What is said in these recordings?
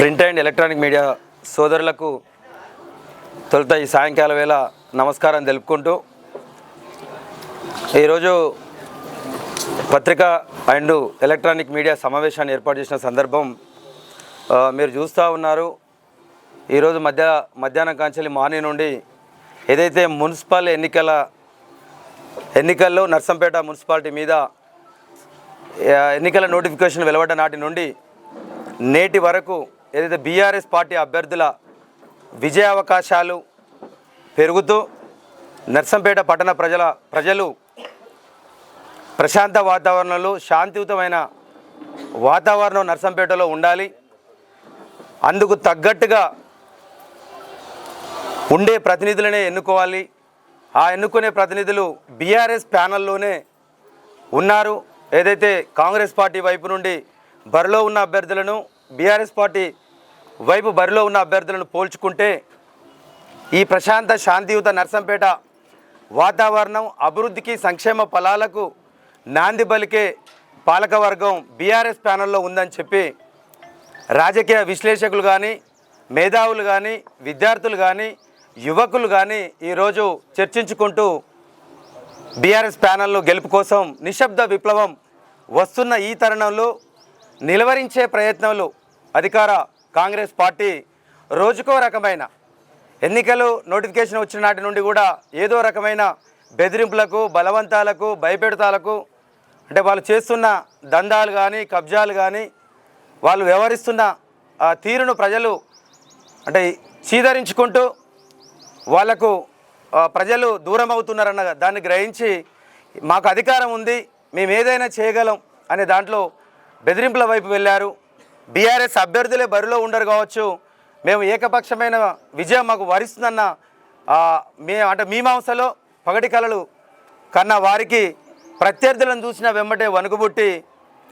Print and electronic media సోదరులకు తొలుత ఈ సాయంకాల వేళ నమస్కారం తెలుపుకుంటూ ఈరోజు పత్రిక అండ్ ఎలక్ట్రానిక్ మీడియా సమావేశాన్ని ఏర్పాటు చేసిన సందర్భం మీరు చూస్తూ ఉన్నారు. ఈరోజు మధ్య మధ్యాహ్నం కాంచెల్లి మార్నింగ్ నుండి ఏదైతే మున్సిపల్ ఎన్నికల ఎన్నికల్లో నర్సంపేట మున్సిపాలిటీ మీద ఎన్నికల నోటిఫికేషన్ వెలువడ్డ నాటి నుండి నేటి వరకు ఏదైతే బీఆర్ఎస్ పార్టీ అభ్యర్థుల విజయ అవకాశాలు పెరుగుతూ నర్సంపేట పట్టణ ప్రజల ప్రజలు ప్రశాంత వాతావరణంలో శాంతియుతమైన వాతావరణం నర్సంపేటలో ఉండాలి. అందుకు తగ్గట్టుగా ఉండే ప్రతినిధులనే ఎన్నుకోవాలి. ఆ ఎన్నుకునే ప్రతినిధులు బీఆర్ఎస్ ప్యానల్లోనే ఉన్నారు. ఏదైతే కాంగ్రెస్ పార్టీ వైపు నుండి బరిలో ఉన్న అభ్యర్థులను బీఆర్ఎస్ పార్టీ వైపు బరిలో ఉన్న అభ్యర్థులను పోల్చుకుంటే ఈ ప్రశాంత శాంతియుత నర్సంపేట వాతావరణం అభివృద్ధికి సంక్షేమ ఫలాలకు నాంది పలికే పాలకవర్గం బీఆర్ఎస్ ప్యానల్లో ఉందని చెప్పి రాజకీయ విశ్లేషకులు కానీ మేధావులు కానీ విద్యార్థులు కానీ యువకులు కానీ ఈరోజు చర్చించుకుంటూ బీఆర్ఎస్ ప్యానల్లో గెలుపు కోసం నిశ్శబ్ద విప్లవం వస్తున్న ఈ తరుణంలో నిలవరించే ప్రయత్నంలో అధికార కాంగ్రెస్ పార్టీ రోజుకో రకమైన ఎన్నికలు నోటిఫికేషన్ వచ్చిన నాటి నుండి కూడా ఏదో రకమైన బెదిరింపులకు బలవంతాలకు భయపెడతాలకు అంటే వాళ్ళు చేస్తున్న దందాలు కానీ కబ్జాలు కానీ వాళ్ళు వ్యవహరిస్తున్న ఆ తీరును ప్రజలు అంటే చీదరించుకుంటూ వాళ్ళకు ప్రజలు దూరం అవుతున్నారన్న దాన్ని గ్రహించి మాకు అధికారం ఉంది మేము ఏదైనా చేయగలం అనే దాంట్లో బెదిరింపుల వైపు వెళ్ళారు. బీఆర్ఎస్ అభ్యర్థులే బరిలో ఉండరు కావచ్చు. మేము ఏకపక్షమైన విజయం మాకు వరిస్తుందన్న మీ మే అంటే మీమాంసలో పగటి కళలు కన్నా వారికి ప్రత్యర్థులను చూసిన వెంబటే వణుకుబుట్టి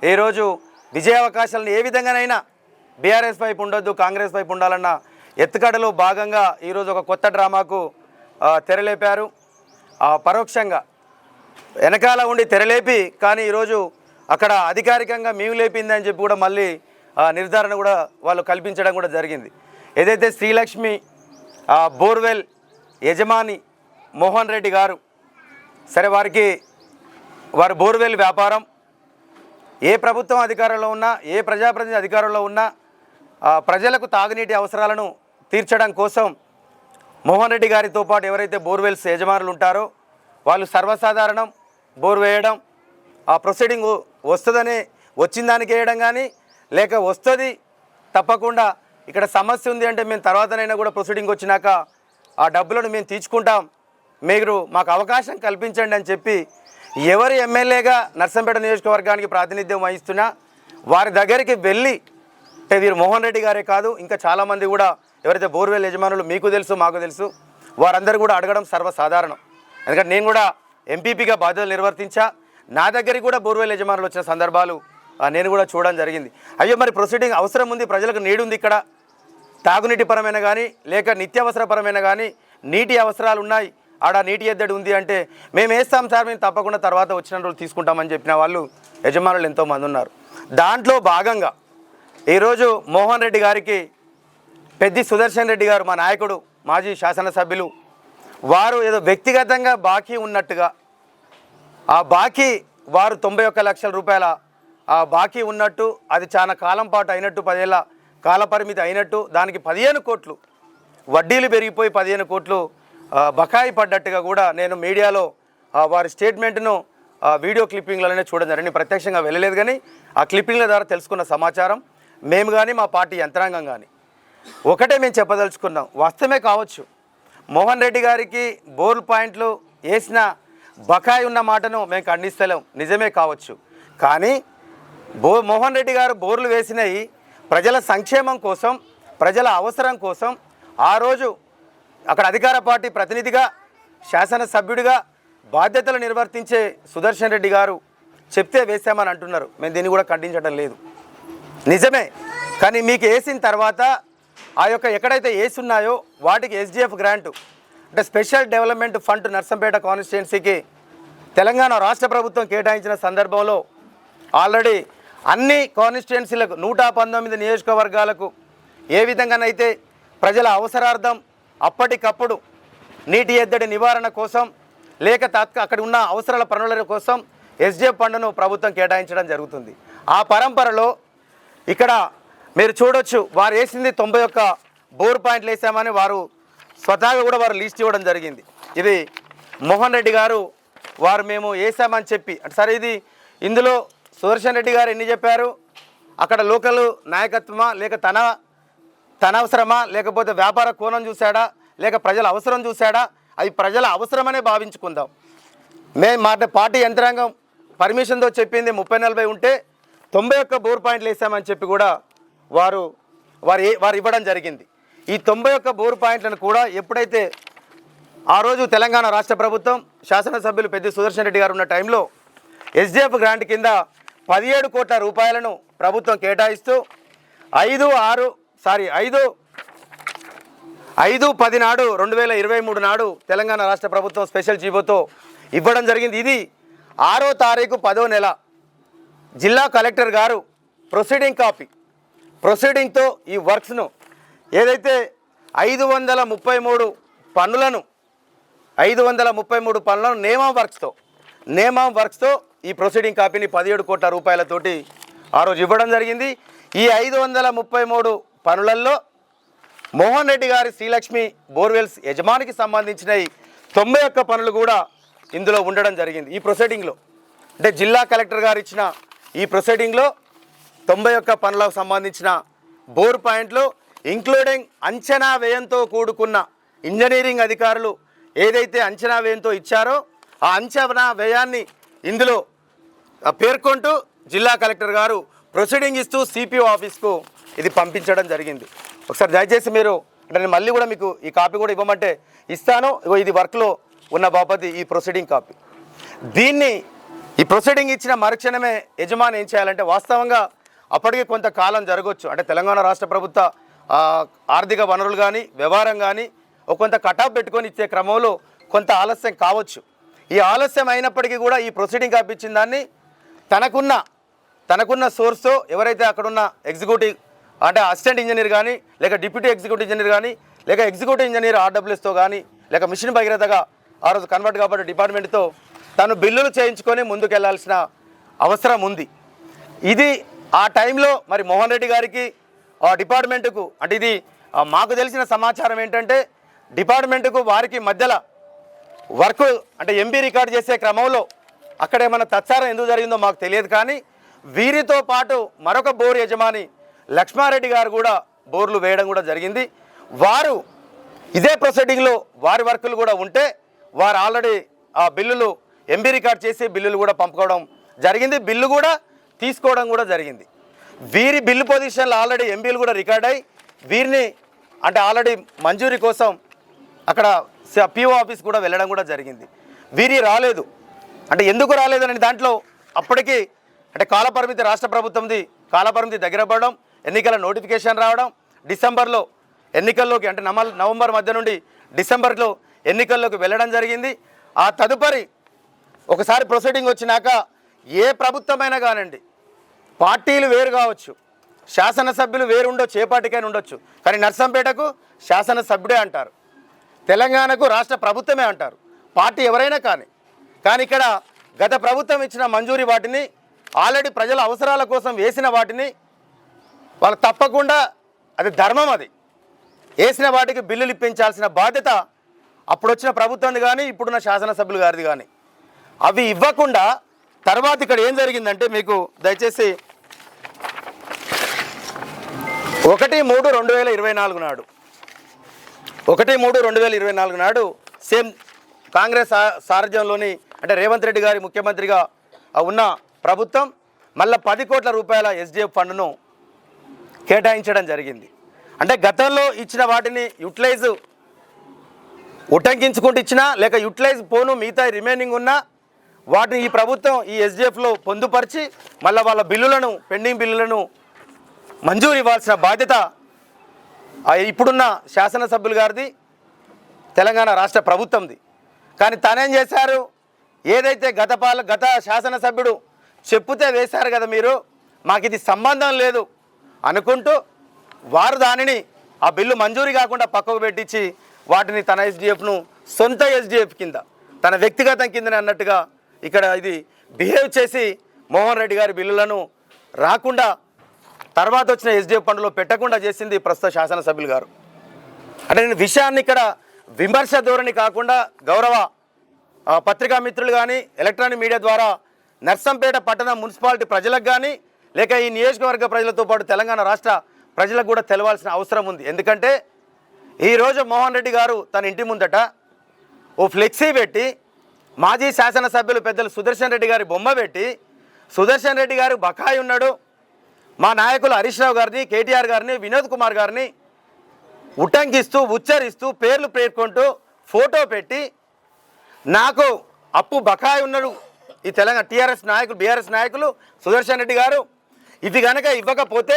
ఈరోజు విజయ అవకాశాలను ఏ విధంగానైనా బీఆర్ఎస్ వైపు ఉండొద్దు కాంగ్రెస్ వైపు ఉండాలన్న ఎత్తుకడలో భాగంగా ఈరోజు ఒక కొత్త డ్రామాకు తెరలేపారు. పరోక్షంగా వెనకాల ఉండి తెరలేపి కానీ ఈరోజు అక్కడ అధికారికంగా మేము లేపిందని చెప్పి కూడా మళ్ళీ నిర్ధారణ కూడా వాళ్ళు కల్పించడం కూడా జరిగింది. ఏదైతే శ్రీలక్ష్మి బోర్వెల్ యజమాని మోహన్ రెడ్డి గారు సరే వారికి వారి బోర్వెల్ వ్యాపారం ఏ ప్రభుత్వం అధికారంలో ఉన్నా ఏ ప్రజాప్రతినిధి అధికారంలో ఉన్నా ప్రజలకు తాగునీటి అవసరాలను తీర్చడం కోసం మోహన్ రెడ్డి గారితో పాటు ఎవరైతే బోర్వెల్స్ యజమానులు ఉంటారో వాళ్ళు సర్వసాధారణం బోర్ వేయడం ఆ ప్రొసీడింగ్ వస్తుందని వచ్చిన దానికి వేయడం కానీ లేక వస్తుంది తప్పకుండా. ఇక్కడ సమస్య ఉంది అంటే మేము తర్వాతనైనా కూడా ప్రొసీడింగ్ వచ్చినాక ఆ డబ్బులను మేము తీర్చుకుంటాం. మీరు మాకు అవకాశం కల్పించండి అని చెప్పి ఎవరు ఎమ్మెల్యేగా నర్సంపేట నియోజకవర్గానికి ప్రాతినిధ్యం వహిస్తున్నా వారి దగ్గరికి వెళ్ళి అంటే వీరు మోహన్ రెడ్డి గారే కాదు ఇంకా చాలామంది కూడా ఎవరైతే బోర్వెల్ యజమానులు మీకు తెలుసు మాకు తెలుసు వారందరూ కూడా అడగడం సర్వసాధారణం. ఎందుకంటే నేను కూడా ఎంపీపీగా బాధ్యతలు నిర్వర్తించా. నా దగ్గరికి కూడా బోర్వెల్ యజమానులు వచ్చిన సందర్భాలు నేను కూడా చూడడం జరిగింది. అయ్యో మరి ప్రొసీడింగ్ అవసరం ఉంది ప్రజలకు నీడు ఉంది ఇక్కడ. తాగునీటి పరమైన కానీ లేక నిత్యావసర పరమైన కానీ నీటి అవసరాలు ఉన్నాయి. ఆడ నీటి ఎద్దడి ఉంది అంటే మేము వేస్తాం సార్ మేము తప్పకుండా తర్వాత వచ్చిన రోజులు తీసుకుంటామని చెప్పిన వాళ్ళు యజమానులు ఎంతోమంది ఉన్నారు. దాంట్లో భాగంగా ఈరోజు మోహన్ రెడ్డి గారికి పెద్ది సుదర్శన్ రెడ్డి గారు మా నాయకుడు మాజీ శాసనసభ్యులు వారు ఏదో వ్యక్తిగతంగా బాకీ ఉన్నట్టుగా ఆ బాకీ వారు తొంభై ఒక్క లక్షల రూపాయల బాకీ ఉన్నట్టు అది చాలా కాలం పాటు అయినట్టు పదేళ్ళ కాలపరిమితి అయినట్టు దానికి పదిహేను కోట్లు వడ్డీలు పెరిగిపోయి పదిహేను కోట్లు బకాయి పడ్డట్టుగా కూడా నేను మీడియాలో వారి స్టేట్మెంట్ను వీడియో క్లిప్పింగ్లలోనే చూడడం. జరిగింది ప్రత్యక్షంగా వెళ్ళలేదు కానీ ఆ క్లిప్పింగ్ల ద్వారా తెలుసుకున్న సమాచారం మేము కానీ మా పార్టీ యంత్రాంగం కానీ ఒకటే మేము చెప్పదలుచుకున్నాం వాస్తవమే కావచ్చు. మోహన్ రెడ్డి గారికి బోర్లు పాయింట్లు వేసిన బకాయి ఉన్న మాటను మేము ఖండిస్తలేం నిజమే కావచ్చు. కానీ బో మోహన్ రెడ్డి గారు బోర్లు వేసినవి ప్రజల సంక్షేమం కోసం ప్రజల అవసరం కోసం ఆ రోజు అక్కడ అధికార పార్టీ ప్రతినిధిగా శాసనసభ్యుడిగా బాధ్యతలు నిర్వర్తించే సుదర్శన్ రెడ్డి గారు చెప్తే వేసామని అంటున్నారు. మేము దీన్ని కూడా ఖండించడం లేదు. నిజమే. కానీ మీకు వేసిన తర్వాత ఆ యొక్క ఎక్కడైతే వేసి ఉన్నాయో వాటికి ఎస్డిఎఫ్ గ్రాంట్ అంటే స్పెషల్ డెవలప్మెంట్ ఫండ్ నర్సంపేట కాన్స్టిట్యున్సీకి తెలంగాణ రాష్ట్ర ప్రభుత్వం కేటాయించిన సందర్భంలో ఆల్రెడీ అన్ని కాన్స్టిట్యున్సీలకు నూట పంతొమ్మిది నియోజకవర్గాలకు ఏ విధంగానైతే ప్రజల అవసరార్థం అప్పటికప్పుడు నీటి ఎద్దడి నివారణ కోసం లేక తాత్క అక్కడ ఉన్న అవసరాల పనుల కోసం ఎస్డిఎఫ్ ఫండ్ను ప్రభుత్వం కేటాయించడం జరుగుతుంది. ఆ పరంపరలో ఇక్కడ మీరు చూడొచ్చు వారు వేసింది తొంభై ఒక్క బోర్ పాయింట్లు వేసామని వారు స్వతహాగా కూడా వారు లిస్ట్ ఇవ్వడం జరిగింది. ఇది మోహన్ రెడ్డి గారు వారు మేము వేసామని చెప్పి అంటే సరే ఇది ఇందులో సుదర్శన్ రెడ్డి గారు ఎన్ని చెప్పారు? అక్కడ లోకల్ నాయకత్వమా? లేక తన తన అవసరమా? లేకపోతే వ్యాపార కోణం చూశాడా? లేక ప్రజల అవసరం చూశాడా? అది ప్రజల అవసరమనే భావించుకుందాం. మేము మాట పార్టీ యంత్రాంగం పర్మిషన్తో చెప్పింది ముప్పై నలభై ఉంటే తొంభై ఒక్క బోర్ పాయింట్లు వేసామని చెప్పి కూడా వారు వారు వారు ఇవ్వడం జరిగింది. ఈ తొంభై ఒక్క బోర్ పాయింట్లను కూడా ఎప్పుడైతే ఆ రోజు తెలంగాణ రాష్ట్ర ప్రభుత్వం శాసనసభ్యులు పెద్ద సుదర్శన్ రెడ్డి గారు ఉన్న టైంలో ఎస్డిఎఫ్ గ్రాంట్ కింద పదిహేడు కోట్ల రూపాయలను ప్రభుత్వం కేటాయిస్తూ ఐదు ఆరు సారీ ఐదు ఐదు పది నాడు రెండు వేల ఇరవై మూడు నాడు తెలంగాణ రాష్ట్ర ప్రభుత్వం స్పెషల్ జీవోతో ఇవ్వడం జరిగింది. ఇది ఆరో తారీఖు పదో నెల. జిల్లా కలెక్టర్ గారు ప్రొసీడింగ్ కాపీ. ప్రొసీడింగ్తో ఈ వర్క్స్ను ఏదైతే ఐదు వందల ముప్పై మూడు పనులను ఐదు వందల ముప్పై మూడు పనులను నేమా వర్క్స్తో నేమా వర్క్స్తో ఈ ప్రొసీడింగ్ కాపీని పదిహేడు కోట్ల రూపాయలతోటి ఆ రోజు ఇవ్వడం జరిగింది. ఈ ఐదు వందల ముప్పై మూడు పనులలో మోహన్ రెడ్డి గారి శ్రీలక్ష్మి బోర్వెల్స్ యజమానికి సంబంధించిన తొంభై ఒక్క పనులు కూడా ఇందులో ఉండడం జరిగింది. ఈ ప్రొసీడింగ్లో అంటే జిల్లా కలెక్టర్ గారు ఇచ్చిన ఈ ప్రొసీడింగ్లో తొంభై ఒక్క పనులకు సంబంధించిన బోర్ పాయింట్లు ఇంక్లూడింగ్ అంచనా వ్యయంతో కూడుకున్న ఇంజనీరింగ్ అధికారులు ఏదైతే అంచనా వ్యయంతో ఇచ్చారో ఆ అంచనా వ్యయాన్ని ఇందులో పేర్కొంటూ జిల్లా కలెక్టర్ గారు ప్రొసీడింగ్ ఇస్తూ సిపిఓ ఆఫీస్కు ఇది పంపించడం జరిగింది. ఒకసారి దయచేసి మీరు అంటే నేను మళ్ళీ కూడా మీకు ఈ కాపీ కూడా ఇవ్వమంటే ఇస్తాను. ఇది వర్క్లో ఉన్న బాపతి ఈ ప్రొసీడింగ్ కాపీ. దీన్ని ఈ ప్రొసీడింగ్ ఇచ్చిన మరుక్షణమే యజమాని ఏం చేయాలంటే వాస్తవంగా అప్పటికే కొంత కాలం జరగవచ్చు అంటే తెలంగాణ రాష్ట్ర ప్రభుత్వ ఆర్థిక వనరులు కానీ వ్యవహారం కానీ ఒక కొంత కటాఫ్ పెట్టుకొని ఇచ్చే క్రమంలో కొంత ఆలస్యం కావచ్చు. ఈ ఆలస్యం అయినప్పటికీ కూడా ఈ ప్రొసీడింగ్ కాపీ ఇచ్చిన దాన్ని తనకున్న తనకున్న సోర్స్తో ఎవరైతే అక్కడున్న ఎగ్జిక్యూటివ్ అంటే అసిస్టెంట్ ఇంజనీర్ కానీ లేక డిప్యూటీ ఎగ్జిక్యూటివ్ ఇంజనీర్ కానీ లేక ఎగ్జిక్యూటివ్ ఇంజనీర్ ఆర్డబ్ల్యూఎస్తో కానీ లేక మిషన్ భగీరథగా ఆ రోజు కన్వర్ట్ కాబట్టి డిపార్ట్మెంట్తో తను బిల్లులు చేయించుకొని ముందుకెళ్ళాల్సిన అవసరం ఉంది. ఇది ఆ టైంలో మరి మోహన్ రెడ్డి గారికి ఆ డిపార్ట్మెంటుకు అంటే ఇది మాకు తెలిసిన సమాచారం ఏంటంటే డిపార్ట్మెంటుకు వారికి మధ్యలో వర్క్ అంటే ఎంబీ రికార్డ్ చేసే క్రమంలో అక్కడ ఏమైనా తత్సారం ఎందుకు జరిగిందో మాకు తెలియదు కానీ వీరితో పాటు మరొక బోర్ యజమాని లక్ష్మారెడ్డి గారు కూడా బోర్లు వేయడం కూడా జరిగింది. వారు ఇదే ప్రొసీడింగ్లో వారి వర్కులు కూడా ఉంటే వారు ఆల్రెడీ ఆ బిల్లులు ఎంబీ రికార్డ్ చేసి బిల్లులు కూడా పంపుకోవడం జరిగింది. బిల్లు కూడా తీసుకోవడం కూడా జరిగింది. వీరి బిల్లు పొజిషన్లో ఆల్రెడీ ఎంబీలు కూడా రికార్డ్ అయ్యి వీరిని అంటే ఆల్రెడీ మంజూరీ కోసం అక్కడ పిఓ ఆఫీస్ కూడా వెళ్ళడం కూడా జరిగింది. వీరి రాలేదు. అంటే ఎందుకు రాలేదని దాంట్లో అప్పటికి అంటే కాలపరిమితి రాష్ట్ర ప్రభుత్వంది కాలపరిమితి దగ్గర పడడం ఎన్నికల నోటిఫికేషన్ రావడం డిసెంబర్లో ఎన్నికల్లోకి అంటే నమల్ నవంబర్ మధ్య నుండి డిసెంబర్లో ఎన్నికల్లోకి వెళ్ళడం జరిగింది. ఆ తదుపరి ఒకసారి ప్రొసీడింగ్ వచ్చినాక ఏ ప్రభుత్వమైనా కానండి పార్టీలు వేరు కావచ్చు శాసనసభ్యులు వేరు ఉండొచ్చు ఏ పార్టీకైనా ఉండొచ్చు కానీ నర్సంపేటకు శాసనసభ్యుడే అంటారు. తెలంగాణకు రాష్ట్ర ప్రభుత్వమే అంటారు. పార్టీ ఎవరైనా కానీ కానీ ఇక్కడ గత ప్రభుత్వం ఇచ్చిన మంజూరీ వాటిని ఆల్రెడీ ప్రజల అవసరాల కోసం వేసిన వాటిని వాళ్ళు తప్పకుండా అది ధర్మం అది. వేసిన వాటికి బిల్లులు ఇప్పించాల్సిన బాధ్యత అప్పుడు వచ్చిన ప్రభుత్వంది కానీ ఇప్పుడున్న శాసనసభ్యులు గారిది కానీ. అవి ఇవ్వకుండా తర్వాత ఇక్కడ ఏం జరిగిందంటే మీకు దయచేసి ఒకటి మూడు రెండు వేల ఇరవై నాలుగు నాడు ఒకటి మూడు రెండు వేల ఇరవై నాలుగు నాడు సేమ్ కాంగ్రెస్ సా- సారథ్యంలోని అంటే రేవంత్ రెడ్డి గారి ముఖ్యమంత్రిగా ఉన్న ప్రభుత్వం మళ్ళీ పది కోట్ల రూపాయల ఎస్డిఎఫ్ ఫండ్ను కేటాయించడం జరిగింది. అంటే గతంలో ఇచ్చిన వాటిని యూటిలైజ్ ఉటంకించుకుంటూ ఇచ్చినా లేక యూటిలైజ్ పోను మిగతా రిమైనింగ్ ఉన్నా వాటిని ఈ ప్రభుత్వం ఈ ఎస్డిఎఫ్లో పొందుపరిచి మళ్ళీ వాళ్ళ బిల్లులను పెండింగ్ బిల్లులను మంజూరు ఇవ్వాల్సిన బాధ్యత ఇప్పుడున్న శాసనసభ్యులు గారిది తెలంగాణ రాష్ట్ర ప్రభుత్వంది. కానీ తనేం చేశారు? ఏదైతే గత పాల గత శాసనసభ్యుడు చెప్పుతే వేశారు కదా మీరు మాకు ఇది సంబంధం లేదు అనుకుంటూ వారు దానిని ఆ బిల్లు మంజూరు కాకుండా పక్కకు పెట్టించి వాటిని తన ఎస్డిఎఫ్ను సొంత ఎస్డిఎఫ్ కింద తన వ్యక్తిగతం కిందనే అన్నట్టుగా ఇక్కడ ఇది బిహేవ్ చేసి మోహన్ రెడ్డి గారి బిల్లులను రాకుండా తర్వాత వచ్చిన ఎస్డిఎఫ్ పనులు పెట్టకుండా చేసింది ప్రస్తుత శాసనసభ్యులు గారు. అంటే నేను విషయాన్ని ఇక్కడ విమర్శ ధోరణి కాకుండా గౌరవ పత్రికా మిత్రులు కానీ ఎలక్ట్రానిక్ మీడియా ద్వారా నర్సంపేట పట్టణ మున్సిపాలిటీ ప్రజలకు కానీ లేక ఈ నియోజకవర్గ ప్రజలతో పాటు తెలంగాణ రాష్ట్ర ప్రజలకు కూడా తెలవాల్సిన అవసరం ఉంది. ఎందుకంటే ఈరోజు మోహన్ రెడ్డి గారు తన ఇంటి ముందట ఓ ఫ్లెక్సీ పెట్టి మాజీ శాసనసభ్యులు పెద్దలు సుదర్శన్ రెడ్డి గారి బొమ్మ పెట్టి సుదర్శన్ రెడ్డి గారు బకాయి ఉన్నాడు. మా నాయకులు హరీష్ రావు గారిని కేటీఆర్ గారిని వినోద్ కుమార్ గారిని ఉటంకిస్తూ ఉచ్చరిస్తూ పేర్లు పేర్కొంటూ ఫోటో పెట్టి నాకు అప్పు బకాయి ఉన్నాడు ఈ తెలంగాణ టీఆర్ఎస్ నాయకులు బీఆర్ఎస్ నాయకులు సుదర్శన్ రెడ్డి గారు. ఇది కనుక ఇవ్వకపోతే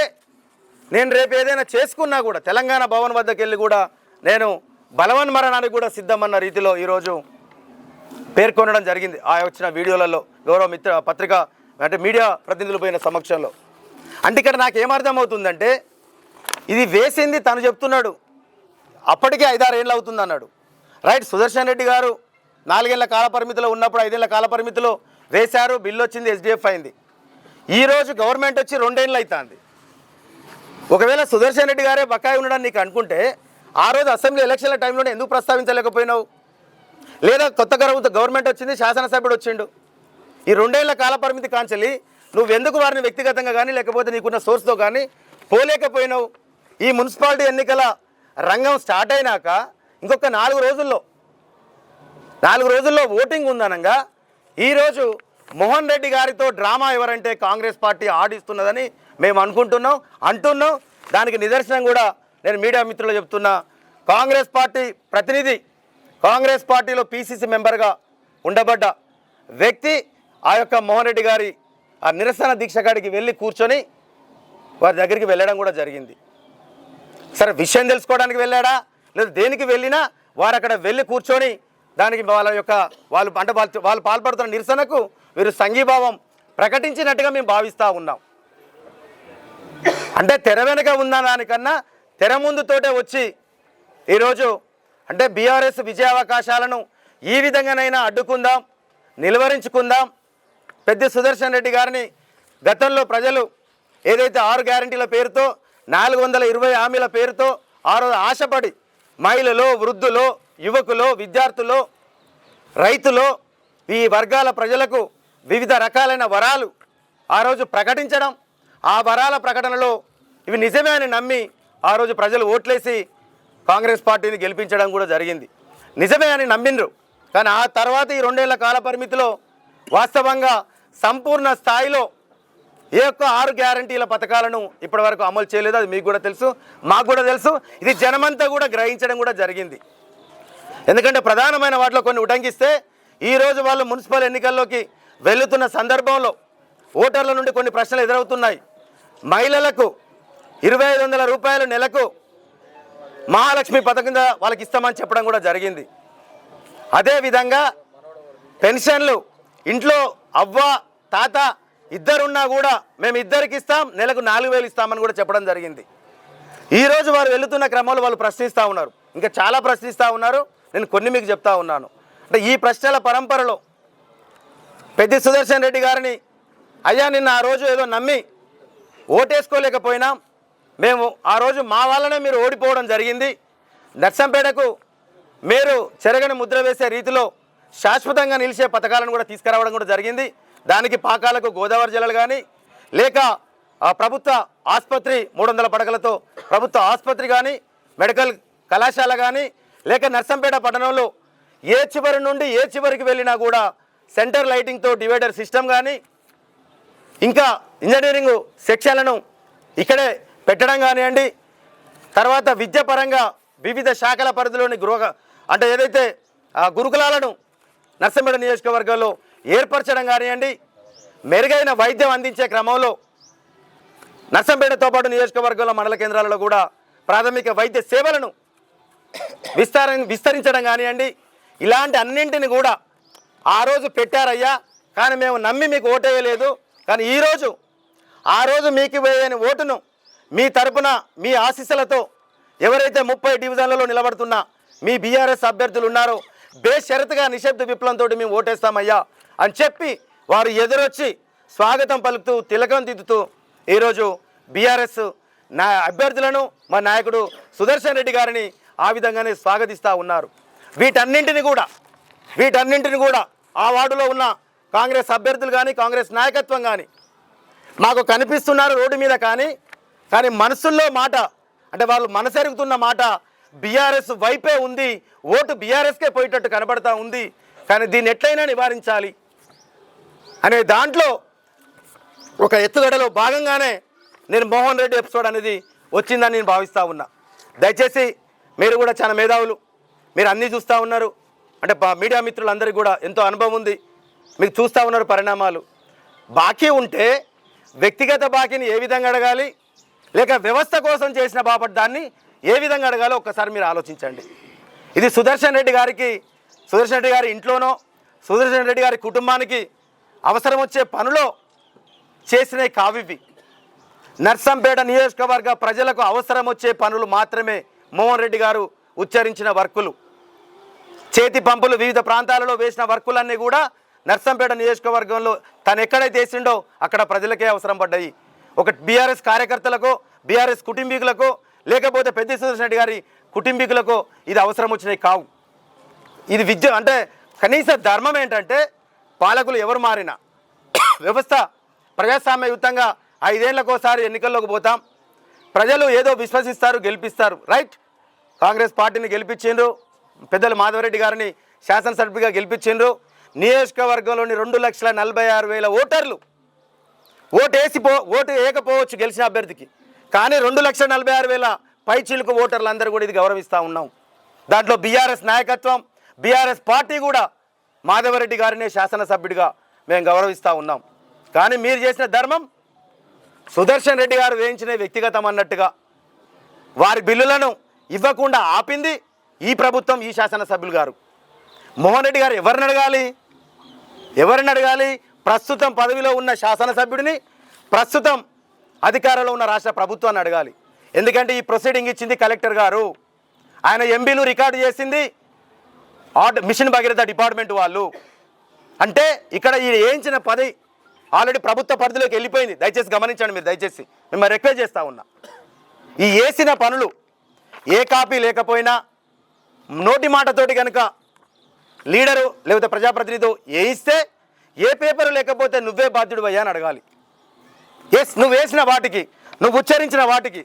నేను రేపు ఏదైనా చేసుకున్నా కూడా తెలంగాణ భవన్ వద్దకు వెళ్ళి కూడా నేను బలవన్ మరణానికి కూడా సిద్ధమన్న రీతిలో ఈరోజు పేర్కొనడం జరిగింది ఆ వచ్చిన వీడియోలలో గౌరవ మిత్ర పత్రిక అంటే మీడియా ప్రతినిధులు పోయిన సమక్షంలో. అంటే ఇక్కడ నాకు ఏమర్థమవుతుందంటే ఇది వేసింది తను చెప్తున్నాడు. అప్పటికే ఐదారు ఏళ్ళు అవుతుంది అన్నాడు రైట్ సుదర్శన్ రెడ్డి గారు నాలుగేళ్ళ కాల పరిమితిలో ఉన్నప్పుడు ఐదేళ్ళ కాల పరిమితిలో వేశారు బిల్లు వచ్చింది ఎస్డిఎఫ్ అయింది. ఈరోజు గవర్నమెంట్ వచ్చి రెండేళ్ళు అవుతుంది ఒకవేళ సుదర్శన్ రెడ్డి గారే బకాయి ఉండడానికి నీకు అనుకుంటే ఆ రోజు అసెంబ్లీ ఎలక్షన్ల టైంలోనే ఎందుకు ప్రస్తావించలేకపోయినావు? లేదా కొత్త గవర్నమెంట్ వచ్చింది శాసనసభ్యుడు వచ్చిండు. ఈ రెండేళ్ళ కాల పరిమితి కాంచెల్లి నువ్వు ఎందుకు వారిని వ్యక్తిగతంగా కానీ లేకపోతే నీకున్న సోర్స్తో కానీ పోలేకపోయినావు? ఈ మున్సిపాలిటీ ఎన్నికల రంగం స్టార్ట్ అయినాక ఇంకొక నాలుగు రోజుల్లో నాలుగు రోజుల్లో ఓటింగ్ ఉందనగా. ఈరోజు మోహన్ రెడ్డి గారితో డ్రామా ఎవరంటే కాంగ్రెస్ పార్టీ ఆడిస్తున్నదని మేము అనుకుంటున్నాం అంటున్నాం. దానికి నిదర్శనం కూడా నేను మీడియా మిత్రులు చెప్తున్నా. కాంగ్రెస్ పార్టీ ప్రతినిధి కాంగ్రెస్ పార్టీలో పీసీసీ మెంబర్గా ఉండబడ్డ వ్యక్తి ఆ యొక్క మోహన్ రెడ్డి గారి ఆ నిరసన దీక్ష కాడికి వెళ్ళి కూర్చొని వారి దగ్గరికి వెళ్ళడం కూడా జరిగింది. సరే విషయం తెలుసుకోవడానికి వెళ్ళాడా? లేదా దేనికి వెళ్ళినా వారు అక్కడ వెళ్ళి కూర్చొని దానికి వాళ్ళ యొక్క వాళ్ళు అంటే వాళ్ళు వాళ్ళు పాల్పడుతున్న నిరసనకు వీరు సంఘీభావం ప్రకటించినట్టుగా మేము భావిస్తూ ఉన్నాం. అంటే తెర వెనుక ఉన్న దానికన్నా తెర ముందుతోటే వచ్చి ఈరోజు అంటే బీఆర్ఎస్ విజయావకాశాలను ఈ విధంగానైనా అడ్డుకుందాం నిలువరించుకుందాం. పెద్ద సుదర్శన్ రెడ్డి గారిని గతంలో ప్రజలు ఏదైతే ఆరు గ్యారంటీల పేరుతో నాలుగు వందల ఇరవై హామీల పేరుతో ఆ రోజు ఆశపడి మహిళలు వృద్ధులు యువకులు విద్యార్థులు రైతులు ఈ వర్గాల ప్రజలకు వివిధ రకాలైన వరాలు ఆ రోజు ప్రకటించడం ఆ వరాల ప్రకటనలో ఇవి నిజమే అని నమ్మి ఆ రోజు ప్రజలు ఓట్లేసి కాంగ్రెస్ పార్టీని గెలిపించడం కూడా జరిగింది. నిజమే అని నమ్మిండ్రు. కానీ ఆ తర్వాత ఈ రెండేళ్ళ కాల పరిమితిలో వాస్తవంగా సంపూర్ణ స్థాయిలో ఏ ఒక్క ఆరు గ్యారంటీల పథకాలను ఇప్పటివరకు అమలు చేయలేదు. అది మీకు కూడా తెలుసు మాకు కూడా తెలుసు. ఇది జనమంతా కూడా గ్రహించడం కూడా జరిగింది. ఎందుకంటే ప్రధానమైన వాటిలో కొన్ని ఉటంకిస్తే ఈరోజు వాళ్ళు మున్సిపల్ ఎన్నికల్లోకి వెళుతున్న సందర్భంలో ఓటర్ల నుండి కొన్ని ప్రశ్నలు ఎదురవుతున్నాయి. మహిళలకు ఇరవై ఐదు వందల రూపాయలు నెలకు మహాలక్ష్మి పథకం కింద వాళ్ళకి ఇస్తామని చెప్పడం కూడా జరిగింది. అదేవిధంగా పెన్షన్లు ఇంట్లో అవ్వ తాత ఇద్దరున్నా కూడా మేము ఇద్దరికి ఇస్తాం నెలకు నాలుగు వేలు ఇస్తామని కూడా చెప్పడం జరిగింది. ఈరోజు వారు వెళుతున్న క్రమంలో వాళ్ళు ప్రశ్నిస్తూ ఉన్నారు. ఇంకా చాలా ప్రశ్నిస్తూ ఉన్నారు. నేను కొన్ని మీకు చెప్తా ఉన్నాను. అంటే ఈ ప్రశ్నల పరంపరలో పెద్ద సుదర్శన్ రెడ్డి గారిని అయ్యా నిన్న ఆ రోజు ఏదో నమ్మి ఓటేసుకోలేకపోయినా మేము ఆ రోజు మా వల్లనే మీరు ఓడిపోవడం జరిగింది. నర్సంపేటకు మీరు చెరగని ముద్ర వేసే రీతిలో శాశ్వతంగా నిలిచే పథకాలను కూడా తీసుకురావడం కూడా జరిగింది. దానికి పాకాలకు గోదావరి జిల్లాలు కానీ లేక ఆ ప్రభుత్వ ఆసుపత్రి మూడు వందల పడకలతో ప్రభుత్వ ఆసుపత్రి కానీ మెడికల్ కళాశాల కానీ లేక నర్సంపేట పట్టణంలో ఏ చివరి నుండి ఏ చివరికి వెళ్ళినా కూడా సెంటర్ లైటింగ్తో డివైడర్ సిస్టమ్ కానీ ఇంకా ఇంజనీరింగ్ సెక్షన్లను ఇక్కడే పెట్టడం కానివ్వండి. తర్వాత విద్యాపరంగా వివిధ శాఖల పరిధిలోని గృహ అంటే ఏదైతే ఆ గురుకులాలను నర్సంపేట నియోజకవర్గంలో ఏర్పరచడం కానివ్వండి మెరుగైన వైద్యం అందించే క్రమంలో నర్సంపేటతో పాటు నియోజకవర్గంలో మండల కేంద్రాలలో కూడా ప్రాథమిక వైద్య సేవలను విస్తార విస్తరించడం కానివ్వండి. ఇలాంటి అన్నింటిని కూడా ఆ రోజు పెట్టారయ్యా. కానీ మేము నమ్మి మీకు ఓటేయలేదు. కానీ ఈరోజు ఆ రోజు మీకు వేయని ఓటును మీ తరపున మీ ఆశీస్సులతో ఎవరైతే ముప్పై డివిజన్లలో నిలబడుతున్న మీ బీఆర్ఎస్ అభ్యర్థులు ఉన్నారో బేషరతుగా నిశ్శబ్ద విప్లవంతో మేము ఓటేస్తామయ్యా అని చెప్పి వారు ఎదురొచ్చి స్వాగతం పలుకుతూ తిలకం దిద్దుతూ ఈరోజు బీఆర్ఎస్ నా అభ్యర్థులను మా నాయకుడు సుదర్శన్ రెడ్డి గారిని ఆ విధంగానే స్వాగతిస్తూ ఉన్నారు. వీటన్నింటిని కూడా వీటన్నింటిని కూడా ఆ వార్డులో ఉన్న కాంగ్రెస్ అభ్యర్థులు కానీ కాంగ్రెస్ నాయకత్వం కానీ మాకు కనిపిస్తున్నారు రోడ్డు మీద కానీ కానీ మనసుల్లో మాట అంటే వాళ్ళు మనసెరుగుతున్న మాట బీఆర్ఎస్ వైపే ఉంది ఓటు బీఆర్ఎస్కే పోయేటట్టు కనబడతా ఉంది కానీ దీన్ని ఎట్లయినా నివారించాలి అనే దాంట్లో ఒక ఎత్తుగడలో భాగంగానే నేను మోహన్ రెడ్డి ఎపిసోడ్ అనేది వచ్చిందని నేను భావిస్తూ ఉన్నా. దయచేసి మీరు కూడా చాలా మేధావులు. మీరు అన్నీ చూస్తూ ఉన్నారు. అంటే మీడియా మిత్రులందరికీ కూడా ఎంతో అనుభవం ఉంది. మీకు చూస్తూ ఉన్నారు పరిణామాలు. బాకీ ఉంటే వ్యక్తిగత బాకీని ఏ విధంగా అడగాలి? లేక వ్యవస్థ కోసం చేసిన బాపట్ దాన్ని ఏ విధంగా అడగాలో ఒక్కసారి మీరు ఆలోచించండి. ఇది సుదర్శన్ రెడ్డి గారికి సుదర్శన్ రెడ్డి గారి ఇంట్లోనో సుదర్శన్ రెడ్డి గారి కుటుంబానికి అవసరం వచ్చే పనులో చేసినవి కావివి. నర్సంపేట నియోజకవర్గ ప్రజలకు అవసరం వచ్చే పనులు మాత్రమే మోహన్ రెడ్డి గారు ఉచ్చరించిన వర్కులు. చేతి పంపులు వివిధ ప్రాంతాలలో వేసిన వర్కులన్నీ కూడా నర్సంపేట నియోజకవర్గంలో తను ఎక్కడైతే వేసిండో అక్కడ ప్రజలకే అవసరం పడ్డాయి. ఒక బీఆర్ఎస్ కార్యకర్తలకు బీఆర్ఎస్ కుటుంబీకులకు లేకపోతే పెద్ద సుదర్శన్ రెడ్డి గారి కుటుంబీకులకు ఇది అవసరం వచ్చినాయి కావు. ఇది విద్య అంటే కనీస ధర్మం ఏంటంటే పాలకులు ఎవరు మారినా వ్యవస్థ ప్రజాస్వామ్యయుతంగా ఐదేళ్ళకోసారి ఎన్నికల్లోకి పోతాం. ప్రజలు ఏదో విశ్వసిస్తారు గెలిపిస్తారు. రైట్ కాంగ్రెస్ పార్టీని గెలిపించిండ్రు. పెద్దలు మాధవరెడ్డి గారిని శాసనసభ్యుగా గెలిపించిండ్రు. నియోజకవర్గంలోని రెండు లక్షల నలభై ఆరు వేల ఓటర్లు ఓటు వేసి పో ఓటు వేయకపోవచ్చు గెలిచిన అభ్యర్థికి. కానీ రెండు లక్షల నలభై ఆరు వేల పైచిలుకు ఓటర్లు అందరూ కూడా ఇది గౌరవిస్తూ ఉన్నాం. దాంట్లో బీఆర్ఎస్ నాయకత్వం బీఆర్ఎస్ పార్టీ కూడా మాధవరెడ్డి గారినే శాసనసభ్యుడిగా మేము గౌరవిస్తూ ఉన్నాం. కానీ మీరు చేసిన ధర్మం సుదర్శన్ రెడ్డి గారు వేయించిన వ్యక్తిగతం అన్నట్టుగా వారి బిల్లులను ఇవ్వకుండా ఆపింది ఈ ప్రభుత్వం ఈ శాసనసభ్యులు గారు. మోహన్ రెడ్డి గారు ఎవరిని అడగాలి? ఎవరిని అడగాలి? ప్రస్తుతం పదవిలో ఉన్న శాసనసభ్యుడిని ప్రస్తుతం అధికారంలో ఉన్న రాష్ట్ర ప్రభుత్వాన్ని అడగాలి. ఎందుకంటే ఈ ప్రొసీడింగ్ ఇచ్చింది కలెక్టర్ గారు. ఆయన ఎంబీలు రికార్డు చేసింది ఆర్డర్ మిషన్ భగీరథ డిపార్ట్మెంట్ వాళ్ళు. అంటే ఇక్కడ ఈ వేయించిన పది ఆల్రెడీ ప్రభుత్వ పరిధిలోకి వెళ్ళిపోయింది. దయచేసి గమనించండి మీరు దయచేసి. మిమ్మల్ని రిక్వెస్ట్ చేస్తూ ఉన్నా. ఈ వేసిన పనులు ఏ కాపీ లేకపోయినా నోటి మాటతోటి కనుక లీడరు లేకపోతే ప్రజాప్రతినిధి వేయిస్తే ఏ పేపరు లేకపోతే నువ్వే బాధ్యుడు అయ్యా అని అడగాలి. ఎస్ నువ్వు వేసిన వాటికి నువ్వు ఉచ్చరించిన వాటికి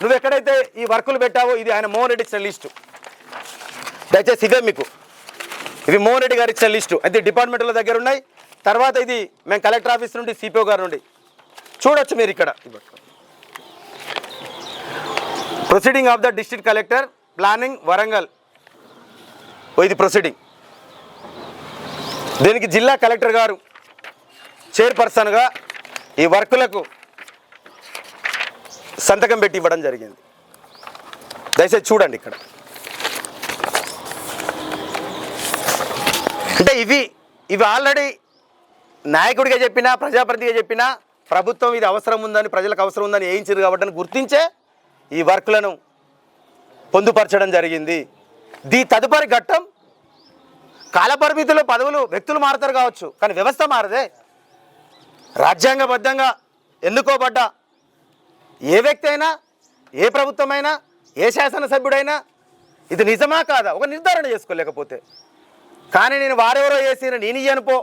నువ్వు ఎక్కడైతే ఈ వర్కులు పెట్టావో ఇది ఆయన మోహన్ రెడ్డి ఇచ్చిన లిస్టు. దయచేసి ఇవే మీకు. ఇవి మోహన్ రెడ్డి గారు ఇచ్చిన లిస్టు. అయితే డిపార్ట్మెంట్ల దగ్గర ఉన్నాయి. తర్వాత ఇది మేము కలెక్టర్ ఆఫీస్ నుండి సిపిఓ గారి నుండి. చూడొచ్చు మీరు ఇక్కడ. Proceeding of the district collector planning Warangal ఇది ప్రొసీడింగ్ దీనికి జిల్లా కలెక్టర్ గారు చైర్పర్సన్గా ఈ వర్కులకు సంతకం పెట్టి ఇవ్వడం జరిగింది. దయచేసి చూడండి ఇక్కడ. అంటే ఇవి ఇవి ఆల్రెడీ నాయకుడిగా చెప్పినా ప్రజాప్రతిగా చెప్పినా ప్రభుత్వం ఇది అవసరం ఉందని ప్రజలకు అవసరం ఉందని వేయించారు కాబట్టి గుర్తించే ఈ వర్క్లను పొందుపరచడం జరిగింది. దీ తదుపరి ఘట్టం కాలపరిమితిలో పదవులు వ్యక్తులు మారుతారు కావచ్చు కానీ వ్యవస్థ మారదే. రాజ్యాంగబద్ధంగా ఎన్నుకోబడ్డ ఏ వ్యక్తి అయినా ఏ ప్రభుత్వమైనా ఏ శాసనసభ్యుడైనా ఇది నిజమా కాదా? ఒక నిర్ధారణ చేసుకోలేకపోతే. కానీ నేను వారెవరో చేసిన నేను ఇయ్యనుపో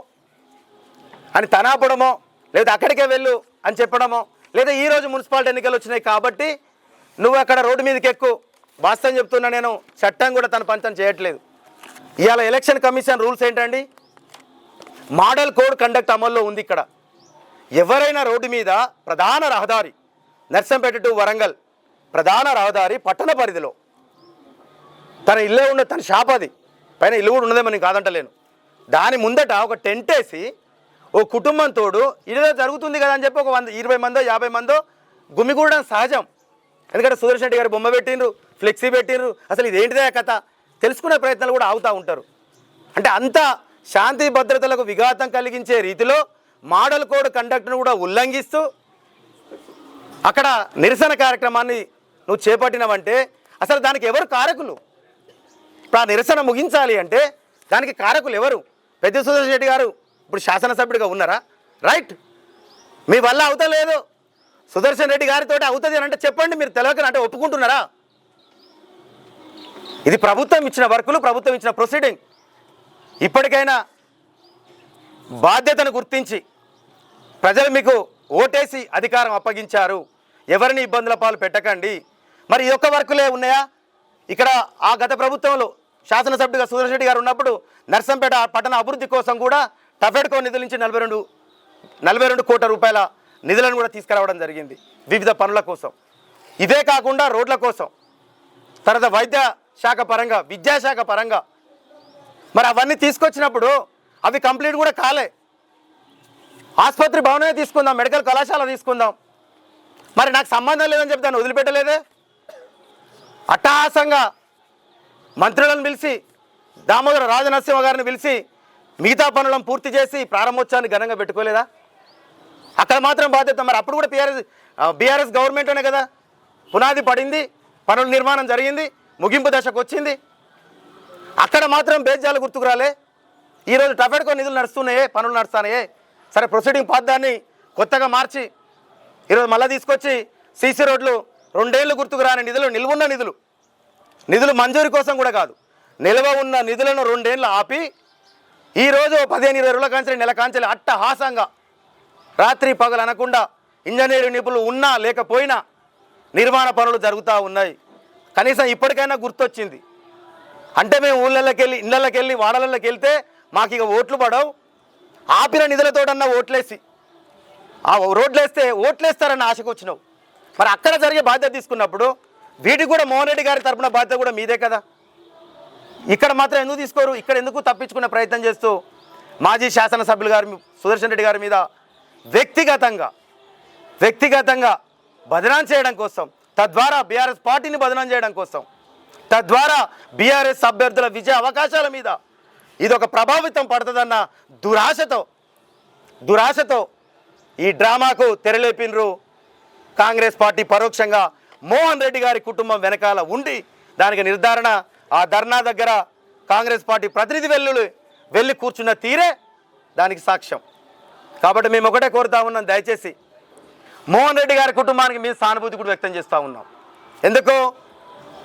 అని తనాపడమో లేదా అక్కడికే వెళ్ళు అని చెప్పడమో లేదా ఈరోజు మున్సిపాలిటీ ఎన్నికలు వచ్చినాయి కాబట్టి నువ్వు అక్కడ రోడ్డు మీదకి ఎక్కు. వాస్తవం చెప్తున్నా నేను చట్టం కూడా తన పంచం చేయట్లేదు. ఇవాళ ఎలక్షన్ కమిషన్ రూల్స్ ఏంటండి? మోడల్ కోడ్ కండక్ట్ అమల్లో ఉంది ఇక్కడ. ఎవరైనా రోడ్డు మీద ప్రధాన రహదారి నర్సంపేట టు వరంగల్ ప్రధాన రహదారి పట్టణ పరిధిలో తన ఇల్లే ఉన్న తన షాప్ అది పైన ఇల్లు కూడా ఉన్నదేమో నేను కాదంటలేను. దాని ముందట ఒక టెంట్ వేసి ఓ కుటుంబం తోడు ఇదేదో జరుగుతుంది కదా అని చెప్పి ఒక వంద ఇరవై మందో యాభై మందో గుమిగూడడం సహజం. ఎందుకంటే సుదర్శన్ రెడ్డి గారు బొమ్మ పెట్టిండ్రు ఫ్లెక్సీ పెట్టిండ్రు అసలు ఇది ఏంటిదే కథ? తెలుసుకునే ప్రయత్నాలు కూడా ఆగుతూ ఉంటారు. అంటే అంత శాంతి భద్రతలకు విఘాతం కలిగించే రీతిలో మోడల్ కోడ్ కండక్ట్ను కూడా ఉల్లంఘిస్తూ అక్కడ నిరసన కార్యక్రమాన్ని నువ్వు చేపట్టినవంటే అసలు దానికి ఎవరు కారకులు? ఇప్పుడు ఆ నిరసన ముగించాలి అంటే దానికి కారకులు ఎవరు? పెద్ద సుదర్శన్ రెడ్డి గారు ఇప్పుడు శాసనసభ్యుడిగా ఉన్నారా? రైట్ మీ వల్ల అవుతలేదు సుదర్శన్ రెడ్డి గారితో అవుతుంది అని అంటే చెప్పండి మీరు తెలియక అంటే ఒప్పుకుంటున్నారా? ఇది ప్రభుత్వం ఇచ్చిన వర్కులు ప్రభుత్వం ఇచ్చిన ప్రొసీడింగ్ ఇప్పటికైనా బాధ్యతను గుర్తించి ప్రజలు మీకు ఓటేసి అధికారం అప్పగించారు. ఎవరిని ఇబ్బందుల పాలు పెట్టకండి. మరి ఈ యొక్క వర్కులే ఉన్నాయా? ఇక్కడ ఆ గత ప్రభుత్వంలో శాసనసభ్యుడిగా సుదర్శన్ రెడ్డి గారు ఉన్నప్పుడు నర్సంపేట పట్టణ అభివృద్ధి కోసం కూడా టఫెడ్కో నిధుల నుంచి నలభై రెండు నలభై రెండు కోట్ల రూపాయల నిధులను కూడా తీసుకురావడం జరిగింది వివిధ పనుల కోసం. ఇదే కాకుండా రోడ్ల కోసం. తర్వాత వైద్య శాఖ పరంగా విద్యాశాఖ పరంగా. మరి అవన్నీ తీసుకొచ్చినప్పుడు అవి కంప్లీట్ కూడా కాలే. ఆసుపత్రి భవనమే తీసుకుందాం మెడికల్ కళాశాల తీసుకుందాం. మరి నాకు సంబంధం లేదని చెప్పి దాన్ని వదిలిపెట్టలేదే? అట్టహాసంగా మంత్రులను పిలిచి దామోదర రాజనరసింహ గారిని పిలిచి మిగతా పనులను పూర్తి చేసి ప్రారంభోత్సవాన్ని ఘనంగా పెట్టుకోలేదా? అక్కడ మాత్రం బాధ్యత మరి అప్పుడు కూడా టీఆర్ఎస్ బీఆర్ఎస్ గవర్నమెంట్లోనే కదా. పునాది పడింది పనుల నిర్మాణం జరిగింది ముగింపు దశకు వచ్చింది. అక్కడ మాత్రం బేజాలు గుర్తుకు రాలే. ఈరోజు టఫెడ్కో నిధులు నడుస్తున్నాయే పనులు నడుస్తున్నాయే. సరే ప్రొసీడింగ్ పద్దాన్ని కొత్తగా మార్చి ఈరోజు మళ్ళీ తీసుకొచ్చి సీసీ రోడ్లు రెండేళ్ళు గుర్తుకు రాని నిధులు నిల్వున్న నిధులు. నిధులు మంజూరు కోసం కూడా కాదు నిల్వ ఉన్న నిధులను రెండేళ్ళు ఆపి ఈరోజు పదిహేను ఇరవై రోజుల కాంచెలు నెల కాంచెలు అట్టహాసంగా రాత్రి పగలు అనకుండా ఇంజనీరింగ్ నిపుణులు ఉన్నా లేకపోయినా నిర్మాణ పనులు జరుగుతూ ఉన్నాయి. కనీసం ఇప్పటికైనా గుర్తొచ్చింది. అంటే మేము ఊళ్ళలోకి వెళ్ళి ఇళ్ళకి వెళ్ళి వాడలకి వెళ్తే మాకు ఇక ఓట్లు పడవు. ఆపిన నిధులతోటన్నా ఓట్లేసి ఆ రోడ్లేస్తే ఓట్లేస్తారన్న ఆశకు వచ్చినావు మరి అక్కడ జరిగే బాధ్యత తీసుకున్నప్పుడు వీటికి కూడా మోహన్ రెడ్డి గారి తరపున బాధ్యత కూడా మీదే కదా? ఇక్కడ మాత్రం ఎందుకు తీసుకోరు? ఇక్కడ ఎందుకు తప్పించుకునే ప్రయత్నం చేస్తూ మాజీ శాసనసభ్యులు గారి మీ- సుదర్శన్ రెడ్డి గారి మీద వ్యక్తిగతంగా వ్యక్తిగతంగా బదనాం చేయడం కోసం తద్వారా బీఆర్ఎస్ పార్టీని బదనాం చేయడం కోసం తద్వారా బీఆర్ఎస్ అభ్యర్థుల విజయ అవకాశాల మీద ఇది ఒక ప్రభావితం పడుతుందన్న దురాశతో దురాశతో ఈ డ్రామాకు తెరలేపినరు కాంగ్రెస్ పార్టీ పరోక్షంగా మోహన్ రెడ్డి గారి కుటుంబం వెనకాల ఉండి దానికి నిర్ధారణ ఆ ధర్నా దగ్గర కాంగ్రెస్ పార్టీ ప్రతినిధి వెల్లులు వెళ్ళి కూర్చున్న తీరే దానికి సాక్ష్యం. కాబట్టి మేము ఒకటే కోరుతా ఉన్నాం దయచేసి మోహన్ రెడ్డి గారి కుటుంబానికి మేము సానుభూతి కూడా వ్యక్తం చేస్తూ ఉన్నాం. ఎందుకు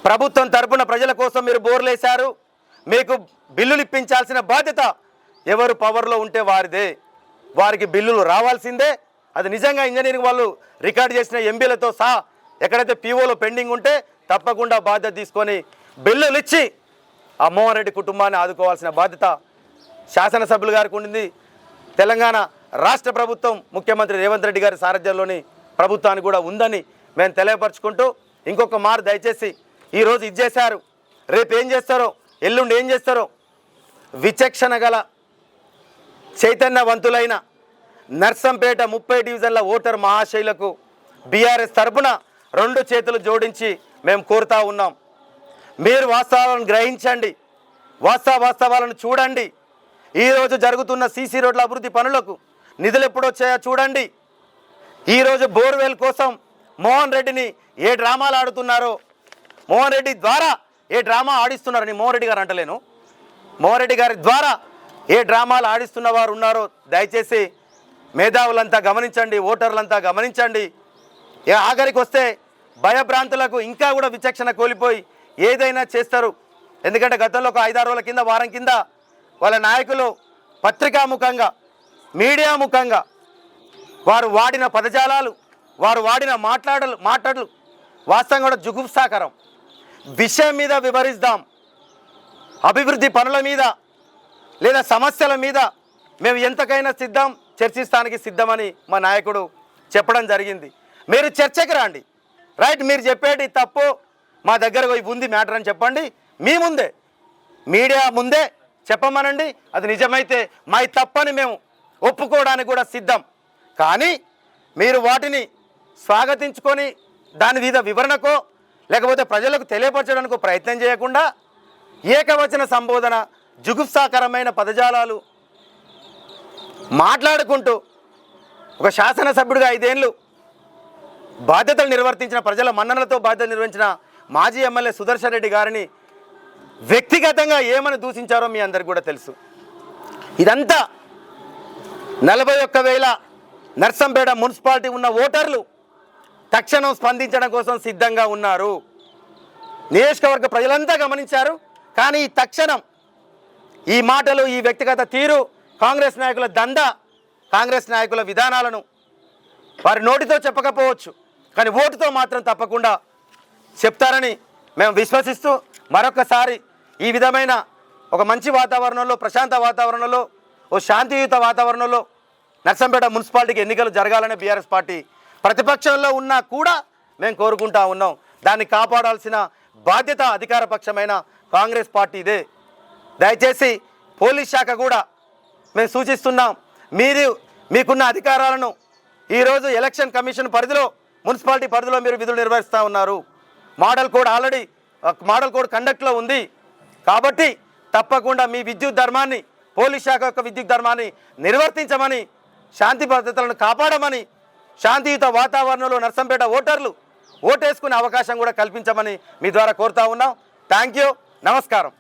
ప్రభుత్వం తరపున ప్రజల కోసం మీరు బోర్లేశారు మీకు బిల్లులు ఇప్పించాల్సిన బాధ్యత ఎవరు పవర్లో ఉంటే వారిదే. వారికి బిల్లులు రావాల్సిందే. అది నిజంగా ఇంజనీరింగ్ వాళ్ళు రికార్డ్ చేసిన ఎంబీలతో సహా ఎక్కడైతే పీఓలో పెండింగ్ ఉంటే తప్పకుండా బాధ్యత తీసుకొని బిల్లులు ఇచ్చి ఆ మోహన్ రెడ్డి కుటుంబాన్ని ఆదుకోవాల్సిన బాధ్యత శాసనసభ్యులు గారికి ఉండింది. తెలంగాణ రాష్ట్ర ప్రభుత్వం ముఖ్యమంత్రి రేవంత్ రెడ్డి గారి సారథ్యంలోని ప్రభుత్వానికి కూడా ఉందని మేము తెలియపరచుకుంటూ ఇంకొక మారు దయచేసి ఈరోజు ఇది చేశారు. రేపు ఏం చేస్తారో ఎల్లుండి ఏం చేస్తారో విచక్షణ గల చైతన్యవంతులైన నర్సంపేట ముప్పై డివిజన్ల ఓటర్ మహాశైలకు బీఆర్ఎస్ తరపున రెండు చేతులు జోడించి మేము కోరుతా ఉన్నాం. మీరు వాస్తవాలను గ్రహించండి. వాస్తవ వాస్తవాలను చూడండి. ఈరోజు జరుగుతున్న సీసీ రోడ్ల అభివృద్ధి పనులకు నిధులు ఎప్పుడొచ్చాయో చూడండి. ఈరోజు బోర్వెల్ కోసం మోహన్ రెడ్డిని ఏ డ్రామాలు ఆడుతున్నారో మోహన్ రెడ్డి ద్వారా ఏ డ్రామా ఆడిస్తున్నారని మోహన్ రెడ్డి గారు అంటలేను. మోహన్ రెడ్డి గారి ద్వారా ఏ డ్రామాలు ఆడిస్తున్న వారు ఉన్నారో దయచేసి మేధావులంతా గమనించండి ఓటర్లంతా గమనించండి. ఏ ఆఖరికి వస్తే భయభ్రాంతులకు ఇంకా కూడా విచక్షణ కోల్పోయి ఏదైనా చేస్తారు. ఎందుకంటే గతంలో ఒక ఐదారు రోజుల కింద వారం కింద వాళ్ళ నాయకులు పత్రికాముఖంగా మీడియా ముఖంగా వారు వాడిన పదజాలాలు వారు వాడిన మాట్లాడలు మాట్లాడలు వాస్తవంగా కూడా జుగుప్సాకరం విషయం మీద వివరిస్తాం అభివృద్ధి పనుల మీద లేదా సమస్యల మీద మేము ఎంతకైనా సిద్ధం చర్చిస్తానికి సిద్ధమని మా నాయకుడు చెప్పడం జరిగింది. మీరు చర్చకి రండి. రైట్ మీరు చెప్పేటి తప్పు. మా దగ్గర ఇవి ఉంది మ్యాటర్ అని చెప్పండి. మీ ముందే. మీడియా ముందే చెప్పమనండి. అది నిజమైతే మై తప్పని మేము ఒప్పుకోవడానికి కూడా సిద్ధం. కానీ మీరు వాటిని స్వాగతించుకొని దాని మీద వివరణకో లేకపోతే ప్రజలకు తెలియపరచడానికి ప్రయత్నం చేయకుండా ఏకవచన సంబోధన జుగుప్సాకరమైన పదజాలాలు మాట్లాడుకుంటూ ఒక శాసనసభ్యుడిగా ఐదేళ్ళు బాధ్యతలు నిర్వర్తించిన ప్రజల మన్ననలతో బాధ్యతలు నిర్వహించిన మాజీ ఎమ్మెల్యే సుదర్శన్ రెడ్డి గారిని వ్యక్తిగతంగా ఏమని దూషించారో మీ అందరికి కూడా తెలుసు. ఇదంతా నలభై ఒక్క వేల నర్సంపేట మున్సిపాలిటీ ఉన్న ఓటర్లు తక్షణం స్పందించడం కోసం సిద్ధంగా ఉన్నారు. నియోజకవర్గ ప్రజలంతా గమనించారు. కానీ ఈ తక్షణం ఈ మాటలు ఈ వ్యక్తిగత తీరు కాంగ్రెస్ నాయకుల దంద కాంగ్రెస్ నాయకుల విధానాలను వారి నోటితో చెప్పకపోవచ్చు. కానీ ఓటుతో మాత్రం తప్పకుండా చెప్తారని మేము విశ్వసిస్తూ మరొకసారి ఈ విధమైన ఒక మంచి వాతావరణంలో ప్రశాంత వాతావరణంలో ఓ శాంతియుత వాతావరణంలో నర్సంపేట మున్సిపాలిటీకి ఎన్నికలు జరగాలని బీఆర్ఎస్ పార్టీ ప్రతిపక్షంలో ఉన్నా కూడా మేము కోరుకుంటా ఉన్నాం. దాన్ని కాపాడాల్సిన బాధ్యత అధికార పక్షమైన కాంగ్రెస్ పార్టీదే. దయచేసి పోలీస్ శాఖ కూడా మేము సూచిస్తున్నాం. మీరు మీకున్న అధికారాలను ఈరోజు ఎలక్షన్ కమిషన్ పరిధిలో మున్సిపాలిటీ పరిధిలో మీరు విధులు నిర్వహిస్తూ ఉన్నారు. Model code already model code కండక్ట్లో ఉంది. కాబట్టి తప్పకుండా మీ విద్యుత్ ధర్మాన్ని పోలీస్ శాఖ యొక్క విద్యుత్ ధర్మాన్ని నిర్వర్తించమని శాంతి భద్రతలను కాపాడమని శాంతియుత వాతావరణంలో నర్సంపేట ఓటర్లు ఓటేసుకునే అవకాశం కూడా కల్పించమని మీ ద్వారా కోరుతా ఉన్నాం. Thank you. నమస్కారం.